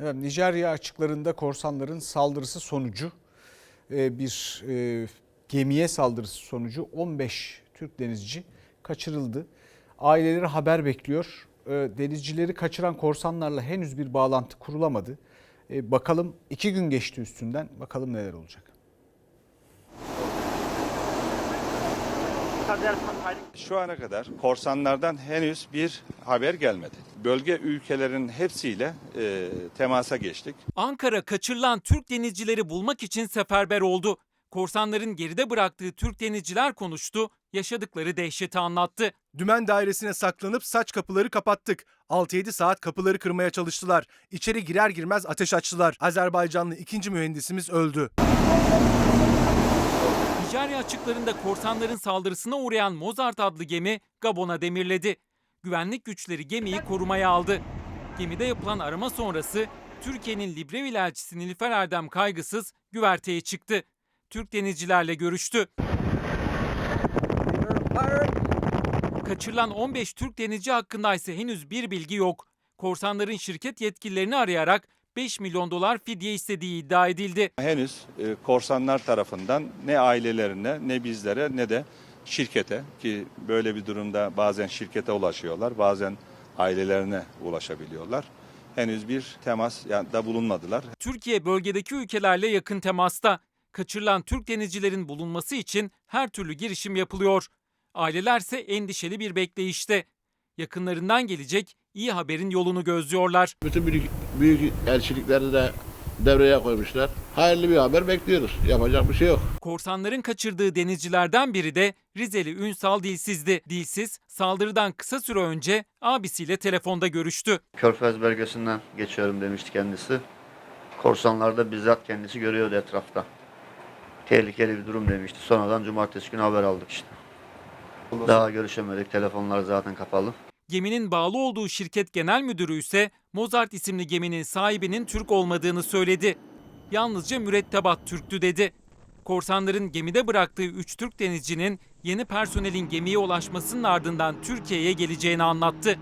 Nijerya açıklarında korsanların saldırısı sonucu e, bir e, gemiye saldırısı sonucu 15 Türk denizci kaçırıldı. Aileleri haber bekliyor. E, Denizcileri kaçıran korsanlarla henüz bir bağlantı kurulamadı. Bakalım iki gün geçti üstünden. Bakalım neler olacak. Şu ana kadar korsanlardan henüz bir haber gelmedi. Bölge ülkelerin hepsiyle e, temasa geçtik. Ankara kaçırılan Türk denizcileri bulmak için seferber oldu. Korsanların geride bıraktığı Türk denizciler konuştu, yaşadıkları dehşeti anlattı. Dümen dairesine saklanıp saç kapıları kapattık. 6-7 saat kapıları kırmaya çalıştılar. İçeri girer girmez ateş açtılar. Azerbaycanlı ikinci mühendisimiz öldü. Nijerya açıklarında korsanların saldırısına uğrayan Mozart adlı gemi Gabon'a demirledi. Güvenlik güçleri gemiyi korumaya aldı. Gemide yapılan arama sonrası Türkiye'nin Libreville elçisi Nilüfer Erdem kaygısız güverteye çıktı. Türk denizcilerle görüştü. Kaçırılan 15 Türk denizci hakkında ise henüz bir bilgi yok. Korsanların şirket yetkililerini arayarak 5 milyon dolar fidye istediği iddia edildi. Henüz e, korsanlar tarafından ne ailelerine ne bizlere ne de şirkete ki böyle bir durumda bazen şirkete ulaşıyorlar bazen ailelerine ulaşabiliyorlar. Henüz bir temas ya- da bulunmadılar. Türkiye bölgedeki ülkelerle yakın temasta. Kaçırılan Türk denizcilerin bulunması için her türlü girişim yapılıyor. Ailelerse endişeli bir bekleyişte. Yakınlarından gelecek iyi haberin yolunu gözlüyorlar. Bütün büyük, büyük elçilikleri de devreye koymuşlar. Hayırlı bir haber bekliyoruz. Yapacak bir şey yok. Korsanların kaçırdığı denizcilerden biri de Rizeli Ünsal Dilsiz'di. Dilsiz saldırıdan kısa süre önce abisiyle telefonda görüştü. Körfez bölgesinden geçiyorum demişti kendisi. Korsanlarda bizzat kendisi görüyordu etrafta. Tehlikeli bir durum demişti. Sonradan cumartesi günü haber aldık işte. Daha görüşemedik. Telefonlar zaten kapalı. Geminin bağlı olduğu şirket genel müdürü ise Mozart isimli geminin sahibinin Türk olmadığını söyledi. Yalnızca mürettebat Türktü dedi. Korsanların gemide bıraktığı 3 Türk denizcinin yeni personelin gemiye ulaşmasının ardından Türkiye'ye geleceğini anlattı.